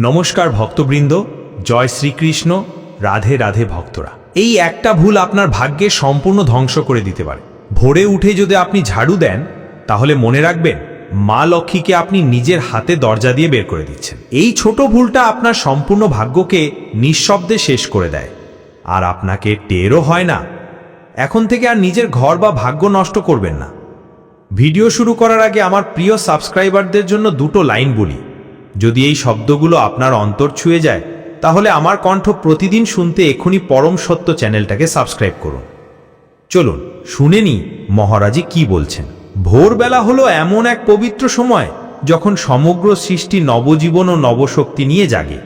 নমস্কার ভক্তবৃন্দ, জয় শ্রীকৃষ্ণ, রাধে রাধে ভক্তরা। এই একটা ভুল আপনার ভাগ্যে সম্পূর্ণ ধ্বংস করে দিতে পারে। ভোরে উঠে যদি আপনি ঝাড়ু দেন, তাহলে মনে রাখবেন, মা লক্ষ্মীকে আপনি নিজের হাতে দরজা দিয়ে বের করে দিচ্ছেন। এই ছোট ভুলটা আপনার সম্পূর্ণ ভাগ্যকে নিঃশব্দে শেষ করে দেয়। আর আপনাকে টেরও হয় না। এখন থেকে আর নিজের ঘর বা ভাগ্য নষ্ট করবেন না। ভিডিও শুরু করার আগে আমার প্রিয় সাবস্ক্রাইবারদের জন্য দুটো লাইন বলি। যদি এই শব্দগুলো আপনার অন্তর ছুঁয়ে যায়, তাহলে আমার কণ্ঠ প্রতিদিন শুনতে এখনই পরম সত্য চ্যানেলটাকে সাবস্ক্রাইব করুন। চলুন, শুনে নি মহারাজি কি বলছেন। ভোরবেলা হলো এমন এক পবিত্র সময় যখন সমগ্র সৃষ্টি নবজীবন ও নবশক্তি নিয়ে জাগে।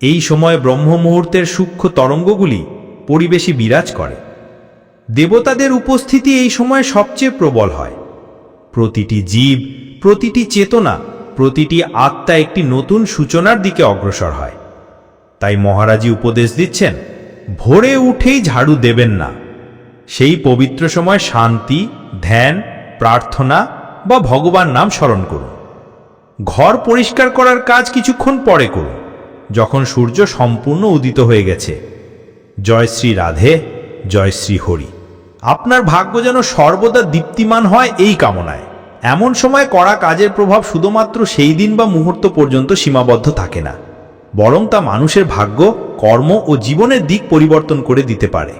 এই সময় ব্রহ্ম মুহূর্তের সূক্ষ্ম তরঙ্গগুলি পরিবেশে বিরাজ করে। দেবতাদের উপস্থিতি এই সময় সবচেয়ে প্রবল হয়। প্রতিটি জীব, প্রতিটি চেতনা প্রতিটি আত্মা একটি নতুন সূচনার দিকে অগ্রসর হয়। তাই মহারাজি উপদেশ দিচ্ছেন, ভোরে উঠেই ঝাড়ু দেবেন না। সেই পবিত্র সময় শান্তি, ধ্যান, প্রার্থনা বা ভগবান নাম স্মরণ করুন। ঘর পরিষ্কার করার কাজ কিছুক্ষণ পরে করুন, যখন সূর্য সম্পূর্ণ উদিত হয়ে গেছে। জয় শ্রী রাধে, জয় শ্রী হরি। আপনার ভাগ্য যেন সর্বদা দীপ্তিমান হয় এই কামনায়। এমন সময় করা কাজের প্রভাব শুধুমাত্র সেই দিন বা মুহূর্ত পর্যন্ত সীমাবদ্ধ থাকে না, বরং তা মানুষের ভাগ্য, কর্ম ও জীবনের দিক পরিবর্তন করে দিতে পারে।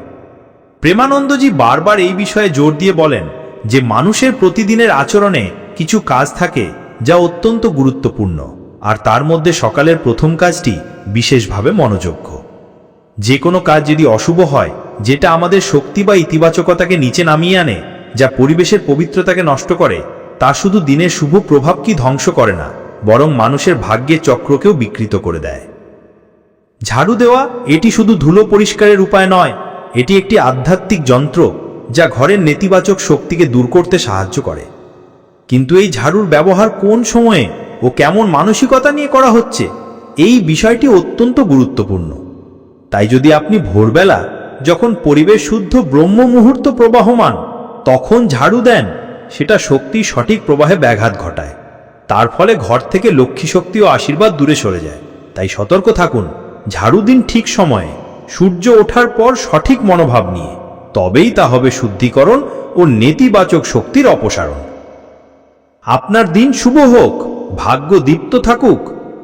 প্রেমানন্দজি বারবার এই বিষয়ে জোর দিয়ে বলেন যে মানুষের প্রতিদিনের আচরণে কিছু কাজ থাকে যা অত্যন্ত গুরুত্বপূর্ণ, আর তার মধ্যে সকালের প্রথম কাজটি বিশেষভাবে মনোযোগ্য। যে কোনো কাজ যদি অশুভ হয়, যেটা আমাদের শক্তি বা ইতিবাচকতাকে নিচে নামিয়ে আনে, যা পরিবেশের পবিত্রতাকে নষ্ট করে তা শুধু দিনের শুভ প্রভাব কি ধ্বংস করে না, বরং মানুষের ভাগ্যের চক্রকেও বিকৃত করে দেয়। ঝাড়ু দেওয়া এটি শুধু ধুলো পরিষ্কারের উপায় নয়, এটি একটি আধ্যাত্মিক যন্ত্র যা ঘরের নেতিবাচক শক্তিকে দূর করতে সাহায্য করে। কিন্তু এই ঝাড়ুর ব্যবহার কোন সময়ে ও কেমন মানসিকতা নিয়ে করা হচ্ছে, এই বিষয়টি অত্যন্ত গুরুত্বপূর্ণ। তাই যদি আপনি ভোরবেলা যখন পরিবেশ শুদ্ধ ব্রহ্ম মুহূর্ত প্রবাহমান, তখন ঝাড়ু দেন সেটা শক্তি সঠিক প্রবাহে ব্যাঘাত ঘটায়। তার ফলে ঘর থেকে লক্ষ্মী শক্তি ও আশীর্বাদ দূরে সরে যায়। তাই সতর্ক থাকুন। ঝাড়ু দিন ঠিক সময়ে। সূর্য ওঠার পর সঠিক মনোভাব নিয়ে। তবেই তা হবে শুদ্ধিকরণ ও নেতিবাচক শক্তির অপসারণ। আপনার দিন শুভ হোক, ভাগ্য দীপ্ত থাকুক।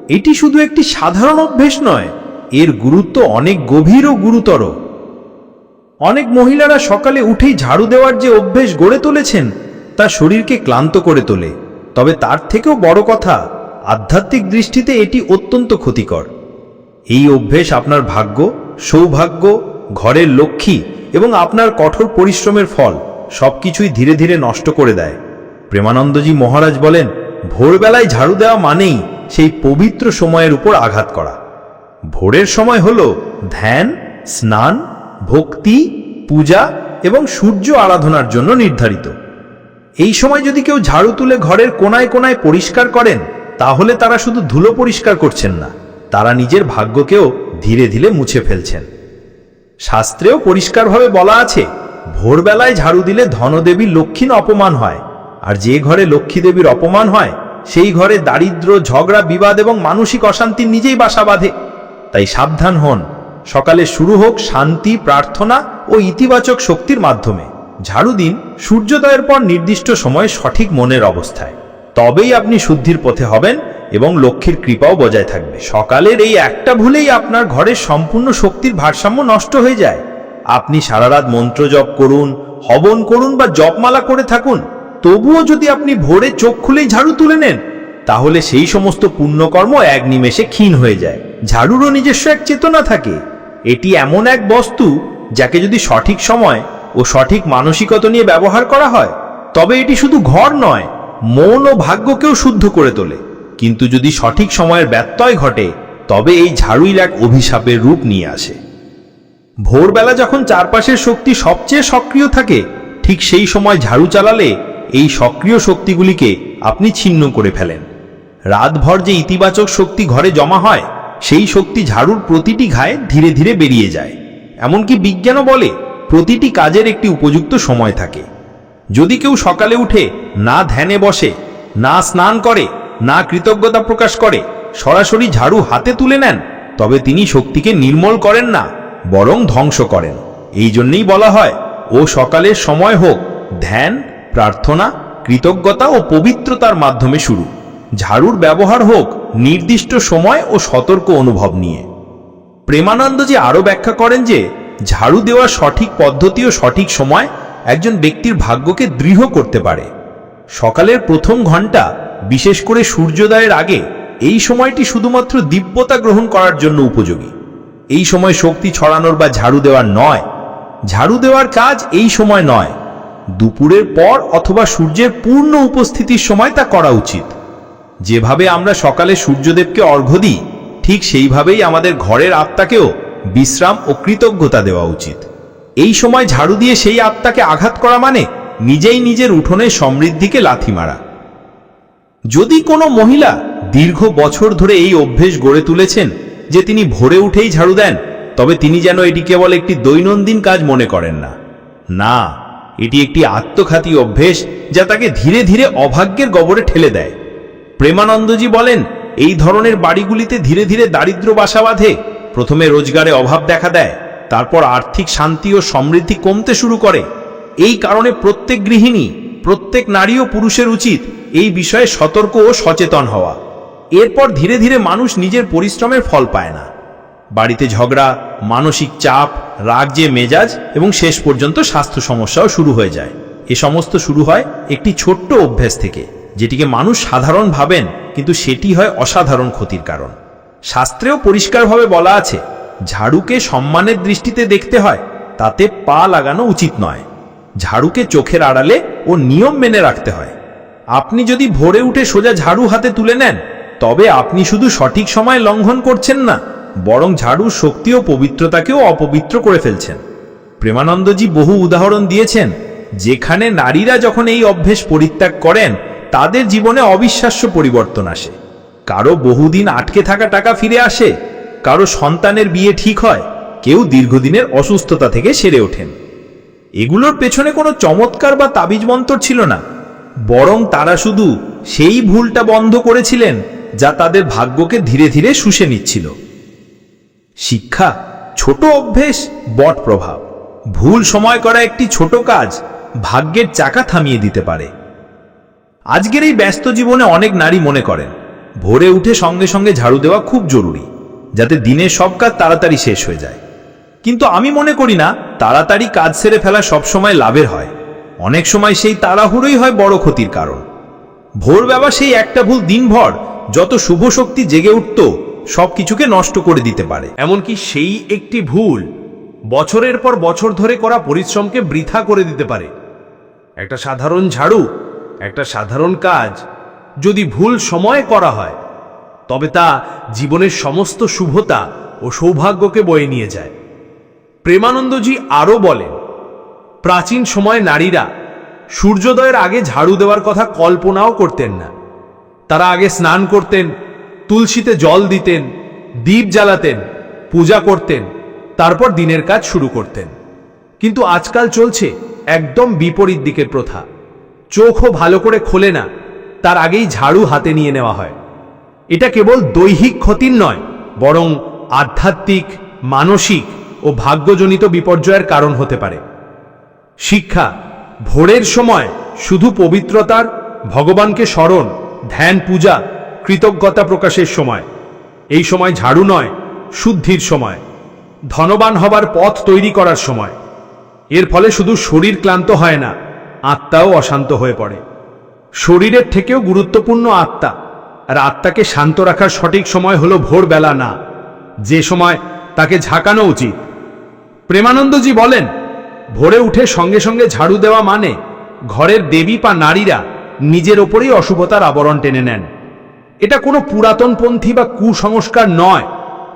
এটি শুধু একটি সাধারণ অভ্যেস নয়, এর গুরুত্ব অনেক গভীর ও গুরুতর। অনেক মহিলারা সকালে উঠেই ঝাড়ু দেওয়ার যে অভ্যেস গড়ে তুলেছেন তা শরীরকে ক্লান্ত করে তোলে। তবে তার থেকেও বড় কথা, আধ্যাত্মিক দৃষ্টিতে এটি অত্যন্ত ক্ষতিকর। এই অভ্যেস আপনার ভাগ্য, সৌভাগ্য, ঘরের লক্ষ্মী এবং আপনার কঠোর পরিশ্রমের ফল সবকিছুই ধীরে ধীরে নষ্ট করে দেয়। প্রেমানন্দজি মহারাজ বলেন, ভোরবেলায় ঝাড়ু দেওয়া মানেই সেই পবিত্র সময়ের উপর আঘাত করা। ভোরের সময় হল ধ্যান, স্নান, ভক্তি, পূজা এবং সূর্য আরাধনার জন্য নির্ধারিত। এই সময় যদি কেউ ঝাড়ু তুলে ঘরের কোনায় কোনায় পরিষ্কার করেন, তাহলে তারা শুধু ধুলো পরিষ্কার করছেন না, তারা নিজের ভাগ্যকেও ধীরে ধীরে মুছে ফেলছেন। শাস্ত্রেও পরিষ্কারভাবে বলা আছে, ভোরবেলায় ঝাড়ু দিলে ধনদেবী লক্ষ্মীর অপমান হয়, আর যে ঘরে লক্ষ্মী দেবীর অপমান হয়, সেই ঘরে দারিদ্র, ঝগড়া, বিবাদ এবং মানসিক অশান্তি নিজেই বাসা বাঁধে। তাই সাবধান হন, সকালে শুরু হোক শান্তি, প্রার্থনা ও ইতিবাচক শক্তির মাধ্যমে। ঝাড়ু দিন সূর্যোদয়ের পর নির্দিষ্ট সময়ে সঠিক মনের অবস্থায়। তবেই আপনি শুদ্ধির পথে হবেন এবং লক্ষ্মীর কৃপাও বজায় থাকবে। সকালের এই একটা ভুলেই আপনার ঘরের সম্পূর্ণ শক্তির ভারসাম্য নষ্ট হয়ে যায়। আপনি সারা রাত মন্ত্র জপ করুন, হবন করুন বা জপমালা করে থাকুন। তবুও যদি আপনি ভোরে চোখ খুলেই ঝাড়ু তুলে নেন, তাহলে সেই সমস্ত পুণ্যকর্ম এক নিমেষে ক্ষীণ হয়ে যায়। ঝাড়ুরও নিজস্ব এক চেতনা থাকে। এটি এমন এক বস্তু যাকে যদি সঠিক সময় ও সঠিক মানসিকতা নিয়ে ব্যবহার করা হয়। তবে এটি শুধু ঘর নয়, মন ও ভাগ্যকেও শুদ্ধ করে তোলে। কিন্তু যদি সঠিক সময়ের ব্যত্যয় ঘটে, তবে এই ঝাড়ুই এক অভিশাপের রূপ নিয়ে আসে। ভোরবেলা যখন চারপাশের শক্তি সবচেয়ে সক্রিয় থাকে, ঠিক সেই সময় ঝাড়ু চালালে এই সক্রিয় শক্তিগুলিকে আপনি ছিন্ন করে ফেলেন। রাতভর যে ইতিবাচক শক্তি ঘরে জমা হয়, সেই শক্তি ঝাড়ুর প্রতিটি ঘায়ে ধীরে ধীরে বেরিয়ে যায়। এমনকি বিজ্ঞানও বলে প্রতিটি কাজের একটি উপযুক্ত সময় থাকে। যদি কেউ সকালে উঠে না ধ্যানে বসে, না স্নান করে, না কৃতজ্ঞতা প্রকাশ করে, সরাসরি ঝাড়ু হাতে তুলে নেন, তবে তিনি শক্তিকে নির্মল করেন না, বরং ধ্বংস করেন। এই জন্যেই বলা হয়, ও সকালের সময় হোক, ধ্যান, প্রার্থনা, কৃতজ্ঞতা ও পবিত্রতার মাধ্যমে শুরু। ঝাড়ুর ব্যবহার হোক, নির্দিষ্ট সময় ও সতর্ক অনুভব নিয়ে। প্রেমানন্দজি আরও ব্যাখ্যা করেন যে ঝাড়ু দেওয়ার সঠিক পদ্ধতি ও সঠিক সময় একজন ব্যক্তির ভাগ্যকে দৃঢ় করতে পারে। সকালের প্রথম ঘণ্টা বিশেষ করে সূর্যোদয়ের আগে, এই সময়টি শুধুমাত্র দিব্যতা গ্রহণ করার জন্য উপযোগী। এই সময় শক্তি ছড়ানোর বা ঝাড়ু দেওয়ার নয়। ঝাড়ু দেওয়ার কাজ এই সময় নয়। দুপুরের পর অথবা সূর্যের পূর্ণ উপস্থিতির সময় তা করা উচিত। যেভাবে আমরা সকালে সূর্যদেবকে অর্ঘ্য দিই, ঠিক সেইভাবেই আমাদের ঘরের আত্মাকেও বিশ্রাম ও কৃতজ্ঞতা দেওয়া উচিত। এই সময় ঝাড়ু দিয়ে সেই আত্মাকে আঘাত করা মানে নিজেই নিজের উঠোনে সমৃদ্ধিকে লাথি মারা। যদি কোনো মহিলা দীর্ঘ বছর ধরে এই অভ্যেস গড়ে তুলেছেন যে তিনি ভোরে উঠেই ঝাড়ু দেন, তবে তিনি যেন এটি কেবল একটি দৈনন্দিন কাজ মনে করেন না। না, এটি একটি আত্মঘাতী অভ্যেস যা তাকে ধীরে ধীরে অভাগ্যের গবরে ঠেলে দেয়। প্রেমানন্দজি বলেন, এই ধরনের বাড়িগুলিতে ধীরে ধীরে দারিদ্র বাসা বাঁধে প্রথমে রোজগারে অভাব দেখা দেয়, তারপর আর্থিক শান্তি ও সমৃদ্ধি কমতে শুরু করে। এই কারণে প্রত্যেক গৃহিণী, প্রত্যেক নারী ও পুরুষের উচিত এই বিষয়ে সতর্ক ও সচেতন হওয়া। এরপর ধীরে ধীরে মানুষ নিজের পরিশ্রমের ফল পায় না। বাড়িতে ঝগড়া, মানসিক চাপ, রাগ যে মেজাজ এবং শেষ পর্যন্ত স্বাস্থ্য সমস্যাও শুরু হয়ে যায়। এ সমস্ত শুরু হয় একটি ছোট্ট অভ্যাস থেকে, যেটিকে মানুষ সাধারণ ভাবেন, কিন্তু সেটি হয় অসাধারণ ক্ষতির কারণ। শাস্ত্রেও পরিষ্কারভাবে বলা আছে, ঝাড়ুকে সম্মানের দৃষ্টিতে দেখতে হয়, তাতে পা লাগানো উচিত নয়। ঝাড়ুকে চোখের আড়ালে ও নিয়ম মেনে রাখতে হয়। আপনি যদি ভোরে উঠে সোজা ঝাড়ু হাতে তুলে নেন, তবে আপনি শুধু সঠিক সময় লঙ্ঘন করছেন না, বরং ঝাড়ুর শক্তি ও পবিত্রতাকেও অপবিত্র করে ফেলছেন। প্রেমানন্দজি বহু উদাহরণ দিয়েছেন, যেখানে নারীরা যখন এই অভ্যেস পরিত্যাগ করেন, তাদের জীবনে অবিশ্বাস্য পরিবর্তন আসে। কারও বহুদিন আটকে থাকা টাকা ফিরে আসে, কারও সন্তানের বিয়ে ঠিক হয়, কেউ দীর্ঘদিনের অসুস্থতা থেকে সেরে ওঠেন। এগুলোর পেছনে কোনো চমৎকার বা তাবিজ মন্তর ছিল না, বরং তারা শুধু সেই ভুলটা বন্ধ করেছিলেন যা তাদের ভাগ্যকে ধীরে ধীরে শুষে নিচ্ছিল। শিক্ষা, ছোট অভ্যেস, বট প্রভাব। ভুল সময় করা একটি ছোট কাজ ভাগ্যের চাকা থামিয়ে দিতে পারে। আজকের এই ব্যস্ত জীবনে অনেক নারী মনে করেন ভোরে উঠে সঙ্গে সঙ্গে ঝাড়ু দেওয়া খুব জরুরি, যাতে দিনের সব কাজ তাড়াতাড়ি শেষ হয়ে যায়। কিন্তু আমি মনে করি না, তাড়াতাড়ি কাজ সেরে ফেলা সবসময় লাভের হয়। অনেক সময় সেই তাড়াহুড়োই হয় বড় ক্ষতির কারণ। ভোরবেলা সেই একটা ভুল দিনভর যত শুভ শক্তি জেগে উঠত, সব কিছুকে নষ্ট করে দিতে পারে। এমনকি সেই একটি ভুল বছরের পর বছর ধরে করা পরিশ্রমকে বৃথা করে দিতে পারে। একটা সাধারণ ঝাড়ু, একটা সাধারণ কাজ যদি ভুল সময়ে করা হয়, তবে তা জীবনের সমস্ত শুভতা ও সৌভাগ্যকে বয়ে নিয়ে যায়। প্রেমানন্দজি আরও বলেন, প্রাচীন সময়ে নারীরা সূর্যোদয়ের আগে ঝাড়ু দেওয়ার কথা কল্পনাও করতেন না। তারা আগে স্নান করতেন, তুলসীতে জল দিতেন, দীপ জ্বালাতেন, পূজা করতেন, তারপর দিনের কাজ শুরু করতেন। কিন্তু আজকাল চলছে একদম বিপরীত দিকের প্রথা। চোখও ভালো করে খোলে না তার আগেই ঝাড়ু হাতে নিয়ে নেওয়া হয়। এটা কেবল দৈহিক ক্ষতির নয়, বরং আধ্যাত্মিক, মানসিক ও ভাগ্যজনিত বিপর্যয়ের কারণ হতে পারে। শিক্ষা, ভোরের সময় শুধু পবিত্রতার, ভগবানকে স্মরণ, ধ্যান, পূজা, কৃতজ্ঞতা প্রকাশের সময়। এই সময় ঝাড়ু নয়, শুদ্ধির সময়। ধনবান হবার পথ তৈরি করার সময়। এর ফলে শুধু শরীর ক্লান্ত হয় না, আত্মাও অশান্ত হয়ে পড়ে। শরীরের থেকেও গুরুত্বপূর্ণ আত্মা। আর আত্মাকে শান্ত রাখার সঠিক সময় হলো ভোরবেলা না। যে সময় তাকে ঝাঁকানো উচিত। প্রেমানন্দজি বলেন, ভোরে উঠে সঙ্গে সঙ্গে ঝাড়ু দেওয়া মানে ঘরের দেবী বা নারীরা নিজের ওপরেই অশুভতার আবরণ টেনে নেন। এটা কোনো পুরাতনপন্থী বা কুসংস্কার নয়,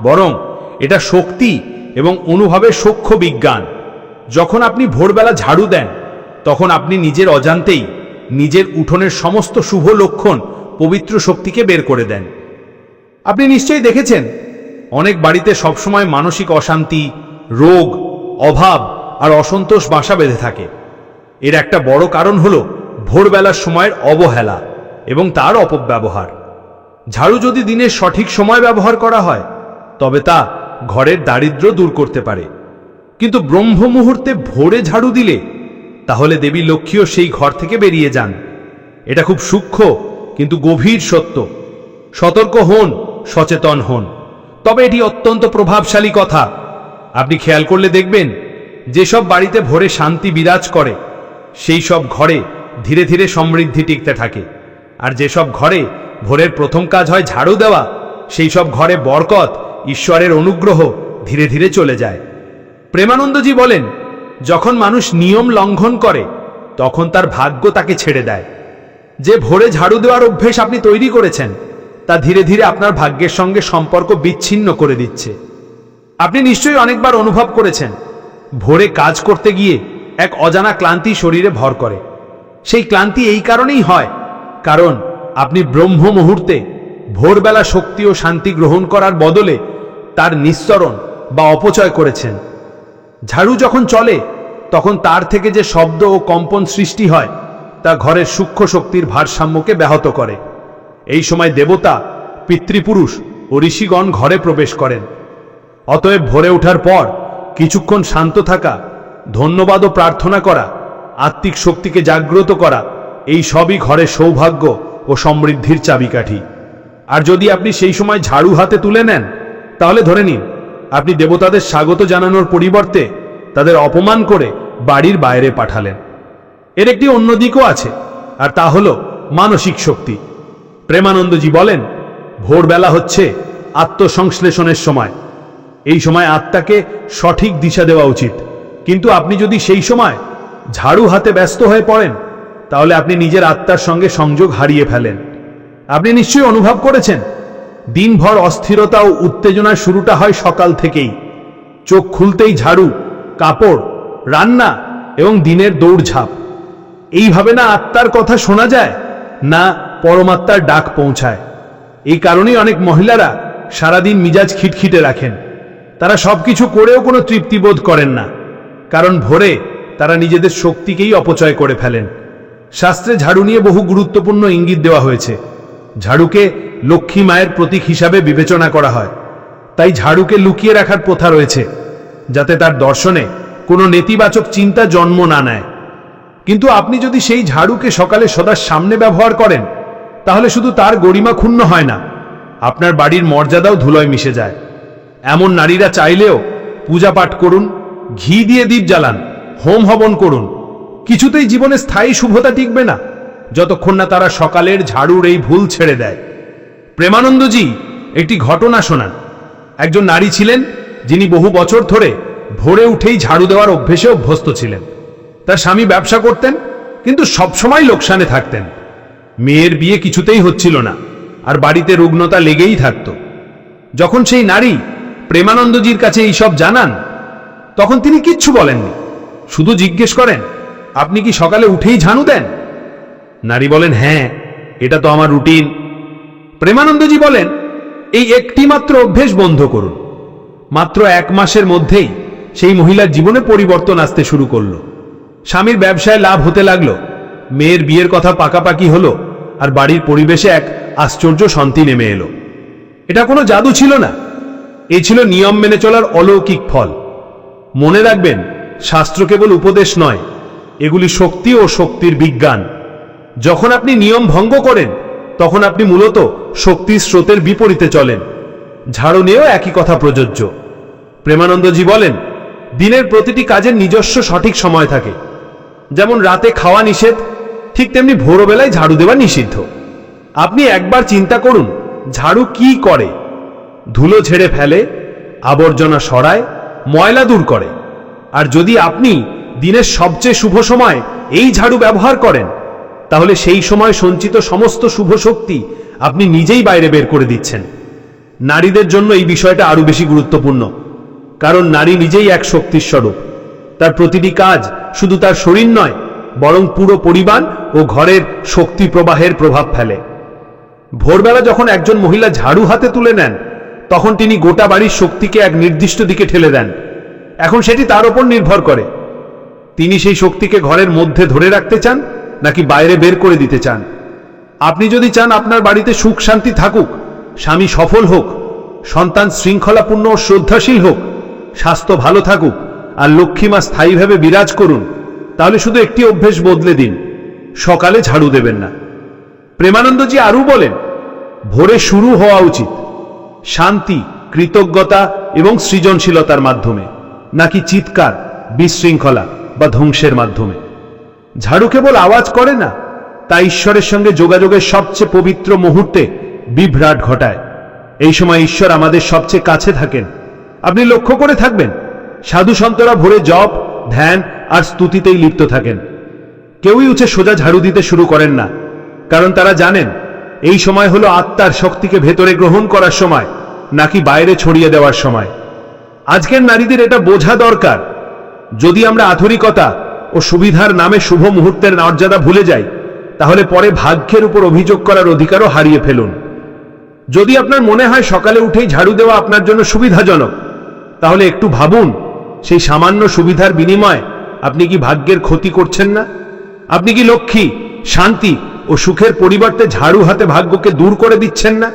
বরং এটা শক্তি এবং অনুভবের সূক্ষ্ম বিজ্ঞান। যখন আপনি ভোরবেলা ঝাড়ু দেন, তখন আপনি নিজের অজান্তেই নিজের উঠোনের সমস্ত শুভ লক্ষণ পবিত্র শক্তিকে বের করে দেন। আপনি নিশ্চয়ই দেখেছেন, অনেক বাড়িতে সবসময় মানসিক অশান্তি, রোগ, অভাব আর অসন্তোষ বাসা বেঁধে থাকে। এর একটা বড় কারণ হল ভোরবেলার সময়ের অবহেলা এবং তার অপব্যবহার। ঝাড়ু যদি দিনের সঠিক সময় ব্যবহার করা হয়, তবে তা ঘরের দারিদ্র্য দূর করতে পারে। কিন্তু ব্রহ্ম মুহূর্তে ভোরে ঝাড়ু দিলে তাহলে দেবী লক্ষ্মীও সেই ঘর থেকে বেরিয়ে যান। এটা খুব সূক্ষ্ম, কিন্তু গভীর সত্য। সতর্ক হন, সচেতন হন। তবে এটি অত্যন্ত প্রভাবশালী কথা। আপনি খেয়াল করলে দেখবেন, যেসব বাড়িতে ভোরে শান্তি বিরাজ করে, সেই সব ঘরে ধীরে ধীরে সমৃদ্ধি টিকতে থাকে। আর যেসব ঘরে ভোরের প্রথম কাজ হয় ঝাড়ু দেওয়া, সেই সব ঘরে বরকত, ঈশ্বরের অনুগ্রহ ধীরে ধীরে চলে যায়। প্রেমানন্দজি বলেন যখন মানুষ নিয়ম লঙ্ঘন করে, তখন তার ভাগ্য তাকে ছেড়ে দেয়। যে ভোরে ঝাড়ু দেওয়ার অভ্যেস আপনি তৈরি করেছেন, তা ধীরে ধীরে আপনার ভাগ্যের সঙ্গে সম্পর্ক বিচ্ছিন্ন করে দিচ্ছে। আপনি নিশ্চয়ই অনেকবার অনুভব করেছেন, ভোরে কাজ করতে গিয়ে এক অজানা ক্লান্তি শরীরে ভর করে। সেই ক্লান্তি এই কারণেই হয়, কারণ আপনি ব্রহ্ম মুহূর্তে ভোরবেলা শক্তি ও শান্তি গ্রহণ করার বদলে তার নিঃসরণ বা অপচয় করেছেন। ঝাড়ু যখন চলে তখন তার থেকে যে শব্দ ও কম্পন সৃষ্টি হয়, তা ঘরের সূক্ষ্ম শক্তির ভারসাম্যকে ব্যাহত করে। এই সময় দেবতা, পিতৃপুরুষ ও ঋষিগণ ঘরে প্রবেশ করেন। অতএব ভোরে ওঠার পর কিছুক্ষণ শান্ত থাকা, ধন্যবাদ ও প্রার্থনা করা, আত্মিক শক্তিকে জাগ্রত করা, এই সবই ঘরের সৌভাগ্য ও সমৃদ্ধির চাবিকাঠি। আর যদি আপনি সেই সময় ঝাড়ু হাতে তুলে নেন, তাহলে ধরে নিন, আপনি দেবতাদের স্বাগত জানানোর পরিবর্তে তাদের অপমান করে বাড়ির বাইরে পাঠালেন। এর একটি অন্য দিকও আছে, আর তা হল মানসিক শক্তি। প্রেমানন্দজি বলেন, ভোরবেলা হচ্ছে আত্মসংশ্লেষণের সময়। এই সময় আত্মাকে সঠিক দিশা দেওয়া উচিত। কিন্তু আপনি যদি সেই সময় ঝাড়ু হাতে ব্যস্ত হয়ে পড়েন, তাহলে আপনি নিজের আত্মার সঙ্গে সংযোগ হারিয়ে ফেলেন। আপনি নিশ্চয়ই অনুভব করেছেন, দিনভর অস্থিরতা ও উত্তেজনার শুরুটা হয় সকাল থেকেই। চোখ খুলতেই ঝাড়ু কাপড়, রান্না এবং দিনের দৌড়ঝাঁপ। এইভাবে না আত্মার কথা শোনা যায়, না পরমাত্মার ডাক পৌঁছায়। এই কারণেই অনেক মহিলারা সারাদিন মিজাজ খিটখিটে রাখেন। তারা সবকিছু করেও কোনো তৃপ্তিবোধ করেন না, কারণ ভোরে তারা নিজেদের শক্তিকেই অপচয় করে ফেলেন। শাস্ত্রে ঝাড়ু নিয়ে বহু গুরুত্বপূর্ণ ইঙ্গিত দেওয়া হয়েছে। ঝাড়ুকে লক্ষ্মী মায়ের প্রতীক হিসাবে বিবেচনা করা হয়। তাই ঝাড়ুকে লুকিয়ে রাখার প্রথা রয়েছে। যাতে তার দর্শনে কোনো নেতিবাচক চিন্তা জন্ম না নেয়। কিন্তু আপনি যদি সেই ঝাড়ুকে সকালে সদার সামনে ব্যবহার করেন, তাহলে শুধু তার গরিমা ক্ষুণ্ণ হয় না, আপনার বাড়ির মর্যাদাও ধুলোয় মিশে যায়। এমন নারীরা চাইলেও পূজা পাঠ করুন, ঘি দিয়ে দীপ জ্বালান, হোম হবন করুন, কিছুতেই জীবনে স্থায়ী শুভতা টিকবে না, যতক্ষণ না তারা সকালের ঝাড়ুর এই ভুল ছেড়ে দেয়। প্রেমানন্দজি, একটি ঘটনা শোনান। একজন নারী ছিলেন যিনি বহু বছর ধরে ভোরে উঠেই ঝাড়ু দেওয়ার অভ্যেসে অভ্যস্ত ছিলেন। তার স্বামী ব্যবসা করতেন, কিন্তু সবসময় লোকসানে থাকতেন। মেয়ের বিয়ে কিছুতেই হচ্ছিল না, আর বাড়িতে রুগ্নতা লেগেই থাকত। যখন সেই নারী প্রেমানন্দজির কাছে এইসব জানান, তখন তিনি কিচ্ছু বলেননি। শুধু জিজ্ঞেস করেন, আপনি কি সকালে উঠেই ঝাড়ু দেন? নারী বলেন হ্যাঁ এটা তো আমার রুটিন। প্রেমানন্দজি বলেন, এই একটি মাত্র অভ্যেস বন্ধ করুন। মাত্র এক মাসের মধ্যেই সেই মহিলার জীবনে পরিবর্তন আসতে শুরু করল। স্বামীর ব্যবসায় লাভ হতে লাগল। মেয়ের বিয়ের কথা পাকাপাকি হলো আর বাড়ির পরিবেশে এক আশ্চর্য শান্তি নেমে এলো। এটা কোনো জাদু ছিল না। এ ছিল নিয়ম মেনে চলার অলৌকিক ফল। মনে রাখবেন, শাস্ত্র কেবল উপদেশ নয়, এগুলি শক্তি ও শক্তির বিজ্ঞান। যখন আপনি নিয়ম ভঙ্গ করেন, তখন আপনি মূলত শক্তির স্রোতের বিপরীতে চলেন। ঝাড়ু নিয়েও একই কথা প্রযোজ্য। প্রেমানন্দজি বলেন, দিনের প্রতিটি কাজের নিজস্ব সঠিক সময় থাকে। যেমন রাতে খাওয়া নিষেধ, ঠিক তেমনি ভোরবেলায় ঝাড়ু দেওয়া নিষিদ্ধ। আপনি একবার চিন্তা করুন, ঝাড়ু কি করে? ধুলো ঝেড়ে ফেলে, আবর্জনা সরায়, ময়লা দূর করে। আর যদি আপনি দিনের সবচেয়ে শুভ সময় এই ঝাড়ু ব্যবহার করেন, তাহলে সেই সময় সঞ্চিত সমস্ত শুভ শক্তি আপনি নিজেই বাইরে বের করে দিচ্ছেন। নারীদের জন্য এই বিষয়টা আরও বেশি গুরুত্বপূর্ণ। কারণ নারী নিজেই এক শক্তির স্বরূপ। তার প্রতিটি কাজ শুধু তার শরীর নয়, বরং পুরো পরিবার ও ঘরের শক্তি প্রবাহের প্রভাব ফেলে। ভোরবেলা যখন একজন মহিলা ঝাড়ু হাতে তুলে নেন, তখন তিনি গোটা বাড়ির শক্তিকে এক নির্দিষ্ট দিকে ঠেলে দেন। এখন সেটি তার উপর নির্ভর করে। তিনি সেই শক্তিকে ঘরের মধ্যে ধরে রাখতে চান, নাকি বাইরে বের করে দিতে চান? আপনি যদি চান আপনার বাড়িতে সুখ শান্তি থাকুক, স্বামী সফল হোক, সন্তান শৃঙ্খলাপূর্ণ ও শ্রদ্ধাশীল হোক স্বাস্থ্য ভালো থাকুক আর লক্ষ্মীমা স্থায়ীভাবে বিরাজ করুন, তাহলে শুধু একটি অভ্যেস বদলে দিন, সকালে ঝাড়ু দেবেন না। প্রেমানন্দজি আরও বলেন, ভোরে শুরু হওয়া উচিত, শান্তি, কৃতজ্ঞতা এবং সৃজনশীলতার মাধ্যমে, নাকি চিৎকার, বিশৃঙ্খলা বা ধ্বংসের মাধ্যমে? ঝাড়ু কেবল আওয়াজ করে না, তা ঈশ্বরের সঙ্গে যোগাযোগের সবচেয়ে পবিত্র মুহূর্তে বিভ্রাট ঘটায়। এই সময় ঈশ্বর আমাদের সবচেয়ে কাছে থাকেন। আপনি লক্ষ্য করে থাকবেন, সাধু সন্তরা ভোরে জপ, ধ্যান আর স্তুতিতেই লিপ্ত থাকেন। কেউই উঠে সোজা ঝাড়ু দিতে শুরু করেন না, কারণ তারা জানেন, এই সময় হলো আত্মার শক্তিকে ভেতরে গ্রহণ করার সময়, নাকি বাইরে ছড়িয়ে দেওয়ার সময়। আজকের নারীদের এটা বোঝা দরকার। যদি আমরা আধুনিকতা ও সুবিধার নামে শুভ মুহূর্তের মর্যাদা ভুলে যাই, তাহলে পরে ভাগ্যের উপর অভিযোগ করার অধিকারও হারিয়ে ফেলুন। যদি আপনার মনে হয় সকালে উঠেই ঝাড়ু দেওয়া আপনার জন্য সুবিধাজনক তাহলে একটু ভাবুন, সেই সামান্য সুবিধার বিনিময়ে আপনি কি ভাগ্যের ক্ষতি করছেন না? আপনি কি লক্ষ্মী, শান্তি ও সুখের পরিবর্তে ঝাড়ু হাতে ভাগ্যকে দূর করে দিচ্ছেন না?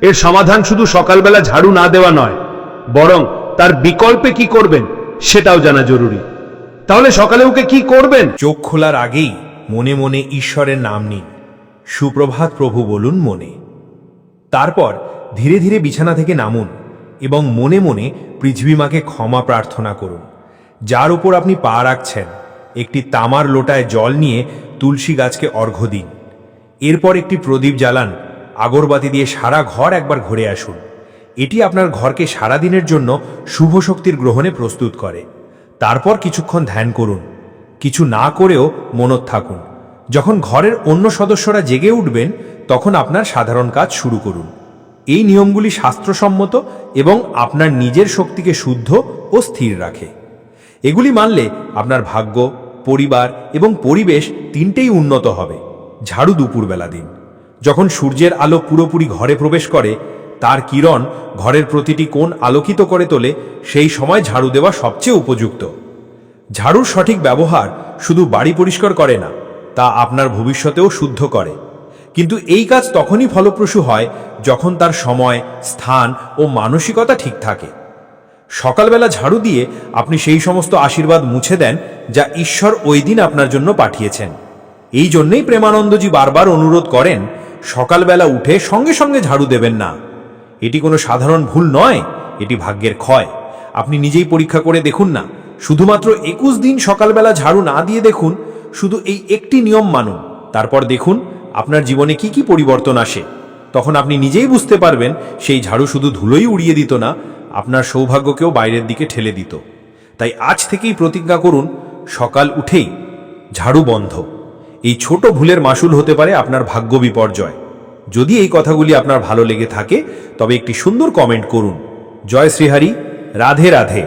এর সমাধান শুধু সকালবেলা ঝাড়ু না দেওয়া নয়, বরং তার বিকল্পে কি করবেন সেটাও জানা জরুরি। তাহলে সকালে ওকে কি করবেন? চোখ খোলার আগেই মনে মনে ঈশ্বরের নাম নিন। সুপ্রভাত প্রভু বলুন মনে। তারপর ধীরে ধীরে বিছানা থেকে নামুন। এবং মনে মনে পৃথিবী মাকে ক্ষমা প্রার্থনা করুন, যার উপর আপনি পা রাখছেন। একটি তামার লোটায় জল নিয়ে তুলসী গাছকে অর্ঘ্য দিন। এরপর একটি প্রদীপ জ্বালান, আগরবাতি দিয়ে সারা ঘর একবার ঘুরে আসুন। এটি আপনার ঘরকে সারা দিনের জন্য শুভ শক্তির গ্রহণে প্রস্তুত করে। তারপর কিছুক্ষণ ধ্যান করুন, কিছু না করেও মনত থাকুন। যখন ঘরের অন্য সদস্যরা জেগে উঠবেন, তখন আপনার সাধারণ কাজ শুরু করুন। এই নিয়মগুলি শাস্ত্রসম্মত এবং আপনার নিজের শক্তিকে শুদ্ধ ও স্থির রাখে। এগুলি মানলে আপনার ভাগ্য, পরিবার এবং পরিবেশ তিনটেই উন্নত হবে, ঝাড়ু দুপুরবেলা দিন। যখন সূর্যের আলো পুরোপুরি ঘরে প্রবেশ করে, তার কিরণ ঘরের প্রতিটি কোণ আলোকিত করে তোলে, সেই সময় ঝাড়ু দেওয়া সবচেয়ে উপযুক্ত। ঝাড়ুর সঠিক ব্যবহার শুধু বাড়ি পরিষ্কার করে না, তা আপনার ভবিষ্যতেও শুদ্ধ করে। কিন্তু এই কাজ তখনই ফলপ্রসূ হয় যখন তার সময়, স্থান ও মানসিকতা ঠিক থাকে। সকালবেলা ঝাড়ু দিয়ে আপনি সেই সমস্ত আশীর্বাদ মুছে দেন যা ঈশ্বর ওই দিন আপনার জন্য পাঠিয়েছেন। এই জন্যেই প্রেমানন্দজি বারবার অনুরোধ করেন, সকালবেলা উঠে সঙ্গে সঙ্গে ঝাড়ু দেবেন না। এটি কোনো সাধারণ ভুল নয়, এটি ভাগ্যের ক্ষয়। আপনি নিজেই পরীক্ষা করে দেখুন না। শুধুমাত্র একুশ দিন সকালবেলা ঝাড়ু না দিয়ে দেখুন, শুধু এই একটি নিয়ম মানুন। তারপর দেখুন, আপনার জীবনে কি কি পরিবর্তন আসে। তখন আপনি নিজেই বুঝতে পারবেন সেই ঝাড়ু শুধু ধুলোই উড়িয়ে দিত না, আপনার সৌভাগ্যকেও বাইরের দিকে ঠেলে দিত। তাই আজ থেকেই প্রতিজ্ঞা করুন, সকাল উঠেই ঝাড়ু বন্ধ। এই ছোট ভুলের মাসুল হতে পারে আপনার ভাগ্য বিপর্যয়। যদি এই কথাগুলি আপনার ভালো লেগে থাকে, তবে একটি সুন্দর কমেন্ট করুন। জয় শ্রীহারি, রাধে রাধে।